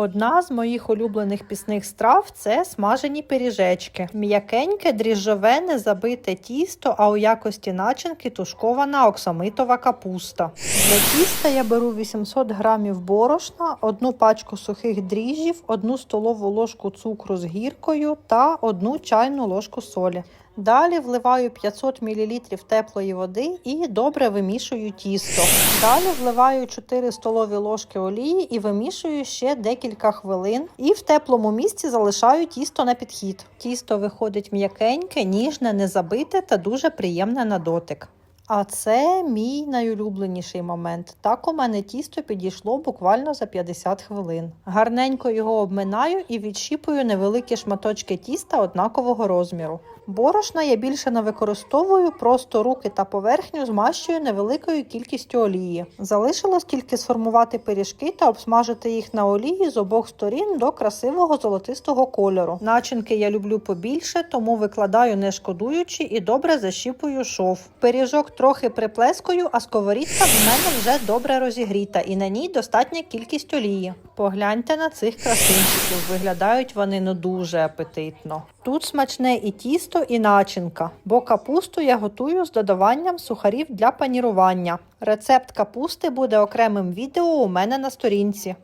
Одна з моїх улюблених пісних страв це смажені пиріжечки. М'якеньке, дріжджове, незабите тісто, а у якості начинки тушкована оксамитова капуста. Для тіста я беру 800 грамів борошна, одну пачку сухих дріжджів, одну столову ложку цукру з гіркою та одну чайну ложку солі. Далі вливаю 500 мл теплої води і добре вимішую тісто. Далі вливаю 4 столові ложки олії і вимішую ще декілька хвилин. І в теплому місці залишаю тісто на підхід. Тісто виходить м'якеньке, ніжне, незабите та дуже приємне на дотик. А це мій найулюбленіший момент. Так у мене тісто підійшло буквально за 50 хвилин. Гарненько його обминаю і відщіпую невеликі шматочки тіста однакового розміру. Борошна я більше не використовую, просто руки та поверхню змащую невеликою кількістю олії. Залишилось тільки сформувати пиріжки та обсмажити їх на олії з обох сторін до красивого золотистого кольору. Начинки я люблю побільше, тому викладаю не шкодуючи і добре защіпую шов. Пиріжок трохи приплескую, а сковорідка в мене вже добре розігріта і на ній достатня кількість олії. Погляньте на цих красунчиків, виглядають вони ну дуже апетитно. Тут смачне і тісто, і начинка, бо капусту я готую з додаванням сухарів для панірування. Рецепт капусти буде окремим відео у мене на сторінці.